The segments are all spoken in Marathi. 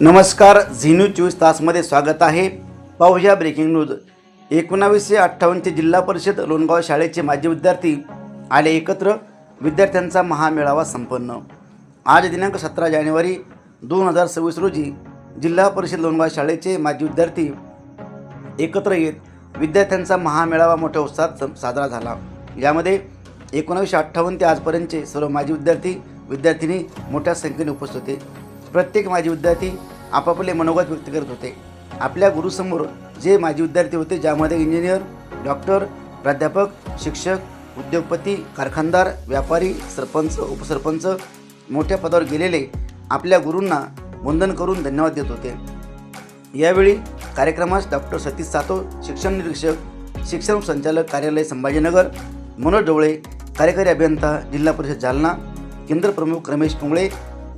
नमस्कार झी न्यूज चोवीस तासमध्ये स्वागत आहे. पाहूया ब्रेकिंग न्यूज एकोणावीसशे अठ्ठावन्नचे जिल्हा परिषद लोणगाव शाळेचे माजी विद्यार्थी आले एकत्र. विद्यार्थ्यांचा महामेळावा संपन्न. आज दिनांक सतरा जानेवारी दोन हजार सव्वीस रोजी जिल्हा परिषद लोणगाव शाळेचे माजी विद्यार्थी एकत्र येत विद्यार्थ्यांचा महामेळावा मोठ्या उत्साहात साजरा झाला. यामध्ये एकोणावीसशे अठ्ठावन्न ते आजपर्यंतचे सर्व माजी विद्यार्थी विद्यार्थिनी मोठ्या संख्येने उपस्थित होते. प्रत्येक माजी विद्यार्थी आपापले मनोगत व्यक्त करत होते. आपल्या गुरुसमोर जे माजी विद्यार्थी होते ज्यामध्ये इंजिनियर डॉक्टर प्राध्यापक शिक्षक उद्योगपती कारखानदार व्यापारी सरपंच उपसरपंच मोठ्या पदावर गेलेले आपल्या गुरूंना वंदन करून धन्यवाद देत होते. यावेळी कार्यक्रमास डॉक्टर सतीश सातो शिक्षण निरीक्षक शिक्षण संचालक कार्यालय संभाजीनगर मनोज डोळे कार्यकारी अभियंता जिल्हा परिषद जालना केंद्र प्रमुख रमेश पुंगळे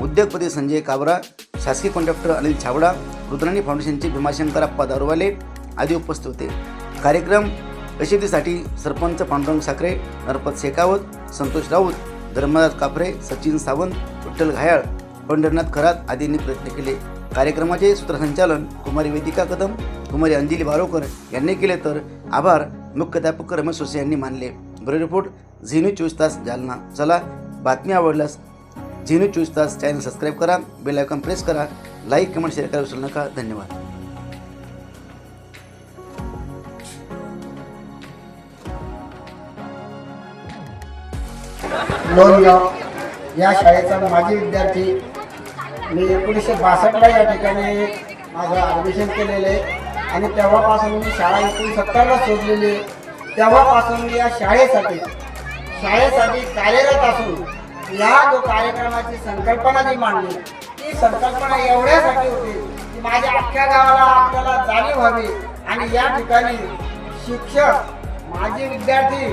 उद्योगपती संजय काबरा शासकीय कॉन्ट्रॅक्टर अनिल छावडा रुद्राणी फाउंडेशनचे भीमाशंकर अप्पा दारुवाले आदी उपस्थित होते. कार्यक्रम यशस्वीसाठी सरपंच पांडुरंग साखरे नरपत शेखावत संतोष राऊत धर्मदास काफरे सचिन सावंत विठ्ठल घायाळ पंढरनाथ खरात आदींनी प्रयत्न केले. कार्यक्रमाचे सूत्रसंचालन कुमारी वेदिका कदम कुमारी अंजली बारोकर यांनी केले तर आभार मुख्याध्यापक रमेश सोसे यांनी मानले. ब्युरो रिपोर्ट झिनू चोवीस तास जालना. चला बातमी आवडल्यास झिनू चोवीस तास चॅनल सबस्क्राईब करा बेल आयकॉन प्रेस करा लाईक कमेंट शेअर करा विसरू नका. धन्यवाद. लोणगाव या शाळेचा माजी विद्यार्थी मी एकोणीसशे बासष्टला या ठिकाणी माझं ॲडमिशन केलेलं आहे. आणि तेव्हापासून मी शाळा एकोणसत्तरला सोडलेली आहे. तेव्हापासून मी या शाळेसाठी शाळेसाठी कार्यरत असून या जो कार्यक्रमाची संकल्पना जी मांडली ती संकल्पना एवढ्यासाठी होती की माझ्या अख्ख्या गावाला आपल्याला जाणीव व्हावी. आणि या ठिकाणी शिक्षक माजी विद्यार्थी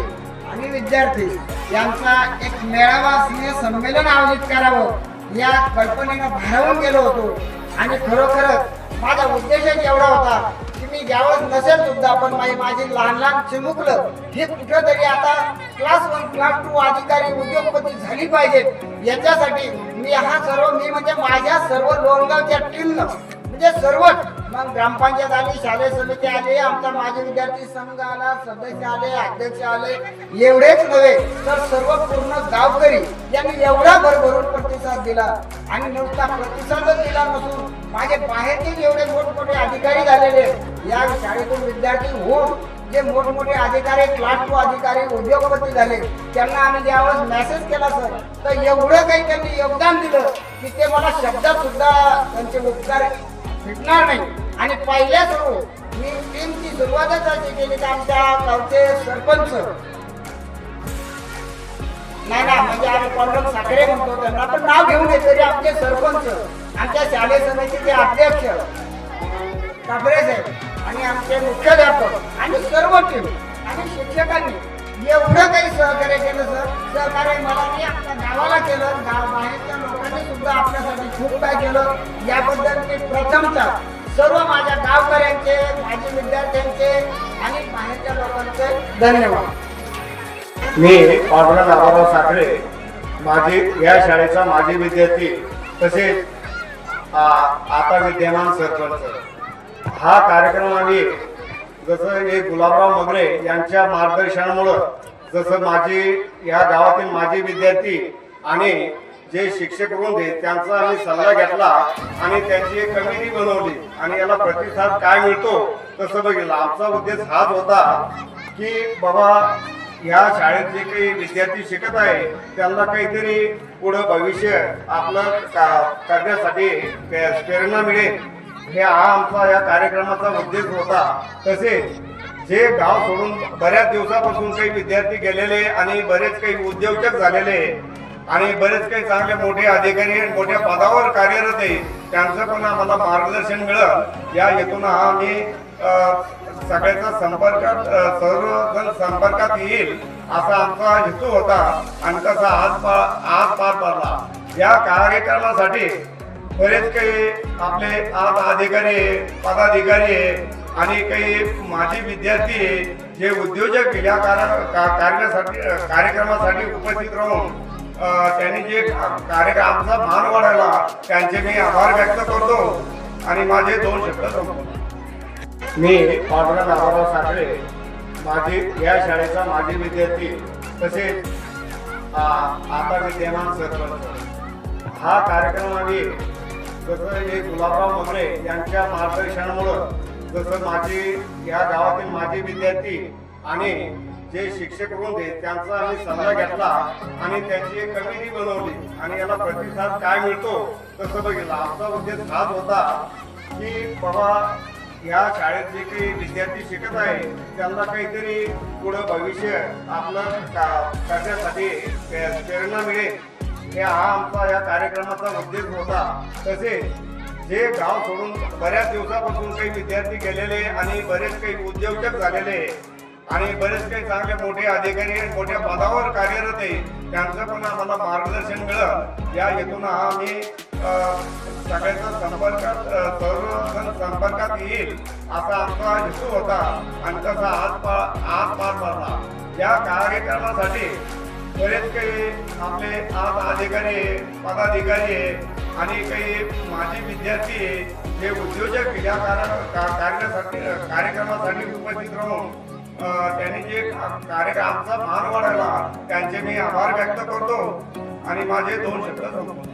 आणि विद्यार्थी यांचा एक मेळावा स्नेह संमेलन आयोजित करावं या कल्पनेनं भारावून गेलो होतो. आणि खरोखरच माझा उद्देशच एवढा होता की मी ज्यावेळेस नसेल सुद्धा पण माझी माझी लहान लहान चिमुकलं हे कुठं तरी आता क्लास वन क्लास टू अधिकारी उद्योगपती झाली पाहिजेत याच्यासाठी मी हा सर्व मी म्हणजे माझ्या सर्व लोणगावच्या टीमनं म्हणजे सर्वच मग ग्रामपंचायत आली शालेय समिती आली आमचा माजी विद्यार्थी संघ आला सदस्य आले अध्यक्ष आले. एवढेच नव्हे तर सर्व पूर्ण गावकरी यांनी एवढा भरभरून प्रतिसाद दिला. आणि नुसता प्रतिसादच दिला नसून माझे बाहेरचे एवढे मोठमोठे अधिकारी झालेले या शाळेतून विद्यार्थी होऊन जे मोठमोठे अधिकारी क्लास टू अधिकारी उद्योगपती झाले त्यांना आम्ही ज्यावेळेस मेसेज केला सर तर एवढं काही त्यांनी योगदान दिलं की ते मला शब्दात सुद्धा त्यांचे उपकार भेटणार नाही. आणि पहिल्या सुरू मी टीमची सुरुवातच अशी केली की आमच्या गावचे सरपंच. नाही ना म्हणजे आम्ही पांडुरंग साखरे म्हणतो त्यांना पण नाव घेऊन येतो तरी आमचे सरपंच आमच्या शालेय समितीचे अध्यक्ष काबरे साहेब आणि आमचे मुख्याध्यापक आणि सर्व टीम आणि शिक्षकांनी एवढं काही सहकार्य केलं सर. सहकार्य मला मी आमच्या गावाला केलं गाव बाहेरच्या लोकांनी सुद्धा आपल्यासाठी खूप काय केलं. याबद्दल मी प्रथमतः सर्व माझ्या गावकऱ्यांचे माझे विद्यार्थ्यांचे आणि बाहेरच्या लोकांचे धन्यवाद. मी पांडुरंग आबाराव साखरे माझी या शाळेचा माजी विद्यार्थी तसेच आता विद्यमान सरपंच. हा कार्यक्रम आम्ही जसं हे गुलाबराव मगरे यांच्या मार्गदर्शनामुळं जसं माझी या गावातील माजी विद्यार्थी आणि जे शिक्षक वृंद त्यांचा आम्ही सल्ला घेतला आणि त्यांची एक कमिटी बनवली आणि याला प्रतिसाद काय मिळतो तसं बघितलं. आमचा उद्देश हाच होता की बाबा या शाळेत जे काही विद्यार्थी शिकत आहे त्यांना काहीतरी पुढं भविष्य आपलं का- करण्यासाठी प्रेरणा मिळेल. हे हा आमचा या कार्यक्रमाचा उद्देश होता. तसेच जे गाव सोडून बऱ्याच दिवसापासून काही विद्यार्थी गेलेले आणि बरेच काही उद्योजक झालेले आणि बरेच काही चांगले मोठे अधिकारी आणि मोठ्या पदावर कार्यरत आहे. त्यांचं पण आम्हाला मार्गदर्शन मिळेल. या हेतून हा आम्ही सगळ्याचा संपर्कात सर्वजण संपर्कात येईल असा आमचा हेतू होता आणि तसा आज पा- आज पार पडला. या कार्यक्रमासाठी बरेच काही आपले आज अधिकारी पदाधिकारी आहे आणि काही माजी विद्यार्थी आहे, जे उद्योजक या का- कार्यासाठी कार्यक्रमासाठी उपस्थित राहून त्यांनी जे कार्यक्रम आमचा मान वाढवला त्यांचे मी आभार व्यक्त करतो आणि माझे दोन शब्द मी पांडुरंग नारायणराव साखरे माझी या शाळेचा माजी विद्यार्थी तसेच आता विद्यमान सरपंच. हा कार्यक्रम आम्ही जसं हे गुलाबराव मोगरे यांच्या मार्गदर्शनामुळं जसं माझी या गावातील माजी विद्यार्थी आणि जे शिक्षक होते त्यांचा आम्ही सल्ला घेतला आणि त्याची एक कमिटी बनवली. आणि याला प्रतिसाद काय मिळतो तसं बघितलं. आमचा उद्देश हाच होता की बाबा या शाळेत जे काही विद्यार्थी शिकत आहे त्यांना काहीतरी पुढं भविष्य आपलं का- करण्यासाठी प्रेरणा मिळेल. हे हा आमचा या कार्यक्रमाचा उद्देश होता. तसेच जे गाव सोडून बऱ्याच दिवसापासून काही विद्यार्थी गेलेले आणि बरेच काही उद्योजक झालेले आणि बरेच काही चांगले मोठे अधिकारी आणि मोठ्या पदावर कार्यरत आहे. त्यांचं पण आम्हाला मार्गदर्शन मिळत या हेतून हा आम्ही अं, सगळ्यांचा संपर्कात सर्वजण संपर्कात येईल असा आमचा हेतू होता आणि तसा आज पा आज पार पडला. या कार्यक्रमासाठी बरेच काही आपले आज अधिकारी पदाधिकारी आणि काही माजी विद्यार्थी आहे, जे उद्योजक या का- कार्यासाठी कार्यक्रमासाठी उपस्थित राहून त्यांनी जे कार्यक्रम आमचा मान वाढवला त्यांचे मी आभार व्यक्त करतो आणि माझे दोन शब्द